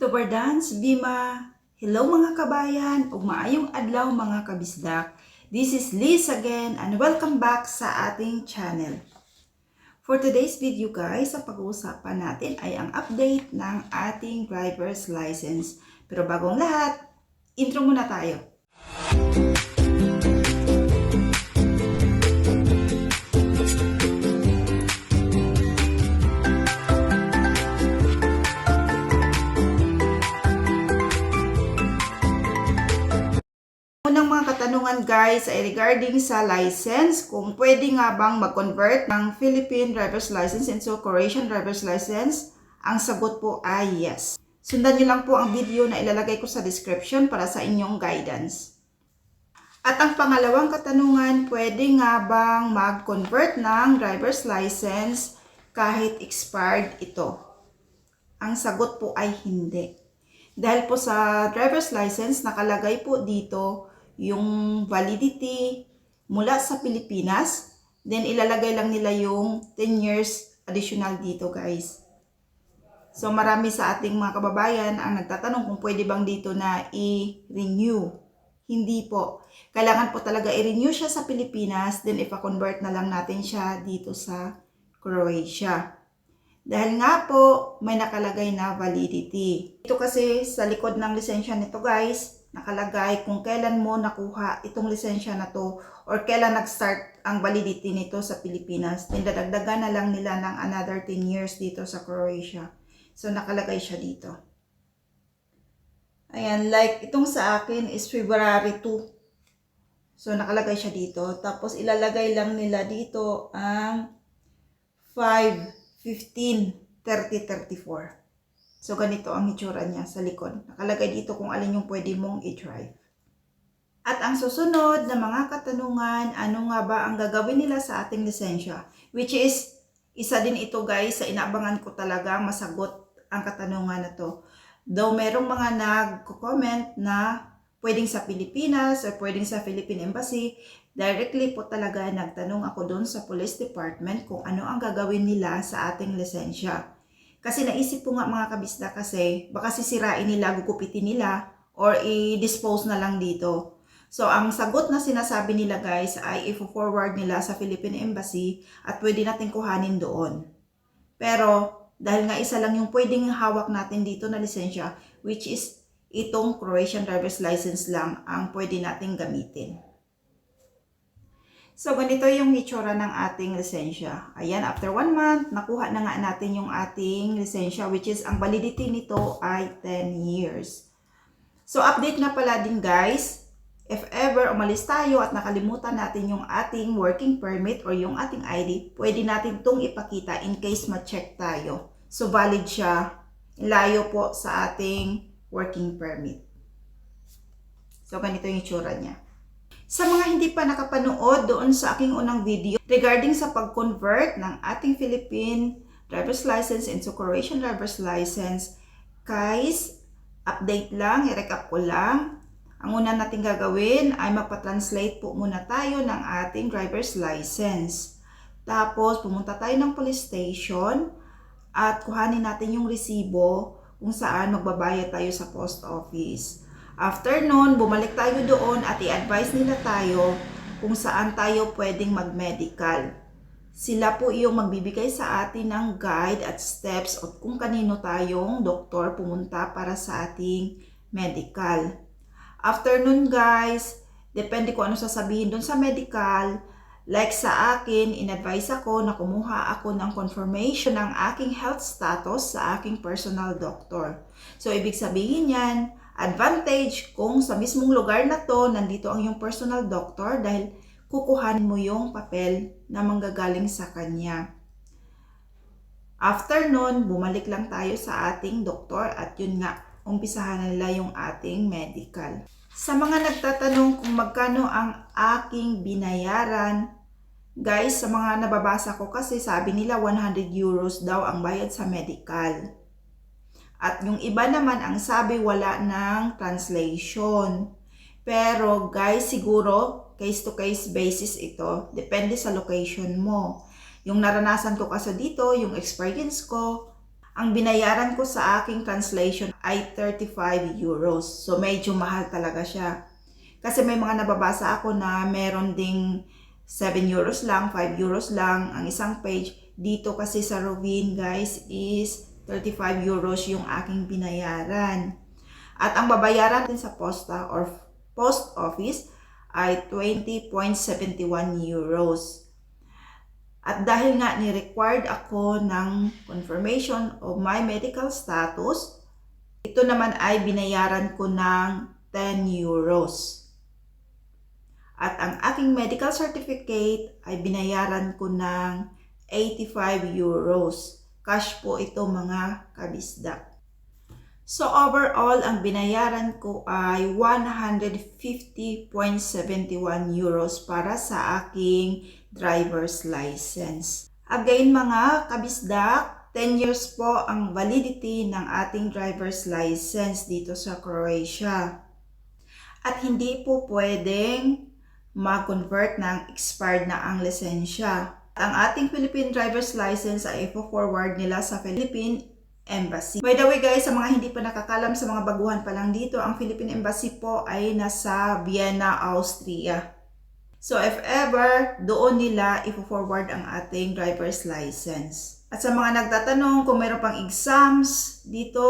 Tubardans, Bima, hello mga kabayan, ug maayong adlaw mga kabisdak. This is Liz again and welcome back sa ating channel. For today's video guys, ang pag-uusapan natin ay ang update ng ating driver's license. Pero bagong lahat, intro muna tayo. Unang katanungan guys ay regarding sa license, kung pwede nga bang mag-convert ng Philippine driver's license into Croatian driver's license, ang sagot po ay yes. Sundan niyo lang po ang video na ilalagay ko sa description para sa inyong guidance. At ang pangalawang katanungan, pwede nga bang mag-convert ng driver's license kahit expired ito? Ang sagot po ay hindi. Dahil po sa driver's license, nakalagay po dito yung validity mula sa Pilipinas. Then, ilalagay lang nila yung 10 years additional dito, guys. So, marami sa ating mga kababayan ang nagtatanong kung pwede bang dito na i-renew. Hindi po. Kailangan po talaga i-renew siya sa Pilipinas, then ipa-convert na lang natin siya dito sa Croatia. Dahil nga po, may nakalagay na validity. Ito kasi sa likod ng lisensya nito guys, nakalagay kung kailan mo nakuha itong lisensya na to or kailan nag-start ang validity nito sa Pilipinas. Then dadagdagan na lang nila ng another 10 years dito sa Croatia. So nakalagay siya dito. Ayan, like itong sa akin is February 2. So nakalagay siya dito. Tapos ilalagay lang nila dito ang 5, 15, 30, 34. So, ganito ang itsura niya sa likod. Nakalagay dito kung alin yung pwede mong i-drive. At ang susunod na mga katanungan, ano nga ba ang gagawin nila sa ating lisensya? Which is, isa din ito guys, sa inaabangan ko talaga masagot ang katanungan na to. Though merong mga nag-comment na pwedeng sa Pilipinas or pwedeng sa Philippine Embassy, directly po talaga nagtanong ako doon sa police department kung ano ang gagawin nila sa ating lisensya. Kasi naisip ko nga mga kabisda kasi baka sisirain nila, gugupitin nila or i-dispose na lang dito. So, ang sagot na sinasabi nila guys ay i-forward nila sa Philippine Embassy at pwede natin kuhanin doon. Pero, dahil nga isa lang yung pwedeng hawak natin dito na lisensya, which is itong Croatian driver's license lang ang pwede nating gamitin. So, ganito yung itsura ng ating lisensya. Ayan, after one month, nakuha na nga natin yung ating lisensya, which is, ang validity nito ay 10 years. So, update na pala din guys, if ever umalis tayo at nakalimutan natin yung ating working permit or yung ating ID, pwede natin itong ipakita in case ma-check tayo. So, valid siya, layo po sa ating working permit. So, ganito yung itsura niya. Sa mga hindi pa nakapanood doon sa aking unang video regarding sa pag-convert ng ating Philippine driver's license into Croatian driver's license, guys, update lang, i-recap ko lang. Ang una natin gagawin ay magpa-translate po muna tayo ng ating driver's license. Tapos, pumunta tayo ng police station at kuhanin natin yung resibo kung saan magbabayad tayo sa post office. After nun, bumalik tayo doon at i-advise nila tayo kung saan tayo pwedeng mag-medical. Sila po yung magbibigay sa atin ng guide at steps at kung kanino tayong doktor pumunta para sa ating medical. After nun guys, depende kung ano sasabihin doon sa medical, like sa akin, in-advise ako na kumuha ako ng confirmation ng aking health status sa aking personal doctor. So, ibig sabihin yan, advantage kung sa mismong lugar na to, nandito ang yung personal doctor dahil kukuhanin mo yung papel na manggagaling sa kanya. After nun, bumalik lang tayo sa ating doktor at yun nga, umpisahan na nila yung ating medical. Sa mga nagtatanong kung magkano ang aking binayaran, guys, sa mga nababasa ko kasi sabi nila 100 euros daw ang bayad sa medical. At yung iba naman ang sabi wala ng translation. Pero guys, siguro case to case basis ito. Depende sa location mo. Yung naranasan ko kasi dito, yung experience ko, ang binayaran ko sa aking translation ay 35 euros. So medyo mahal talaga siya. Kasi may mga nababasa ako na meron ding 7 euros lang, 5 euros lang ang isang page. Dito kasi sa Rovin guys is 35 euros yung aking binayaran. At ang babayaran din sa posta or post office ay 20.71 euros. At dahil nga ni-required ako ng confirmation of my medical status, ito naman ay binayaran ko ng 10 euros. At ang aking medical certificate ay binayaran ko ng 85 euros. Cash po ito mga kabisda. So overall, ang binayaran ko ay 150.71 euros para sa aking driver's license. Again mga kabisdak, 10 years po ang validity ng ating driver's license dito sa Croatia. At hindi po pwedeng mag-convert ng expired na ang lisensya. Ang ating Philippine driver's license ay ipo-forward nila sa Philippine Embassy. By the way guys, sa mga hindi pa nakakalam sa mga baguhan pa lang dito, ang Philippine Embassy po ay nasa Vienna, Austria. So if ever, doon nila ipo-forward ang ating driver's license. At sa mga nagtatanong kung mayroon pang exams dito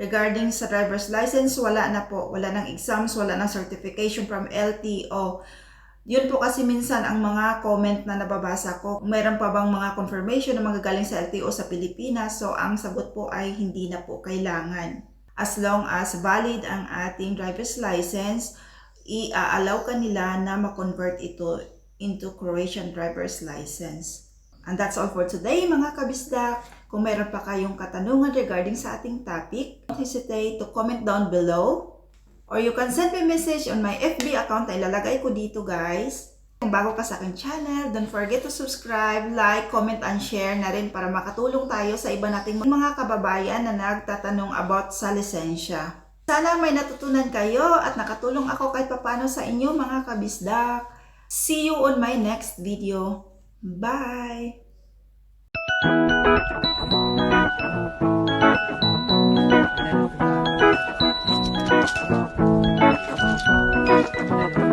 regarding sa driver's license, wala na po. Wala ng exams, wala ng certification from LTO. Yun po kasi minsan ang mga comment na nababasa ko. Meron pa bang mga confirmation na magagaling sa LTO sa Pilipinas? So ang sagot po ay hindi na po kailangan. As long as valid ang ating driver's license, i-allow ka nila na ma-convert ito into Croatian driver's license. And that's all for today mga kabisdak. Kung meron pa kayong katanungan regarding sa ating topic, don't hesitate to comment down below Or you can send me message on my FB account na ilalagay ko dito guys. Kung bago ka sa aking channel, don't forget to subscribe, like, comment, and share na rin para makatulong tayo sa iba nating mga kababayan na nagtatanong about sa lisensya. Sana may natutunan kayo at nakatulong ako kahit papano sa inyo mga kabisdak. See you on my next video. Bye! Thank you. なるほど。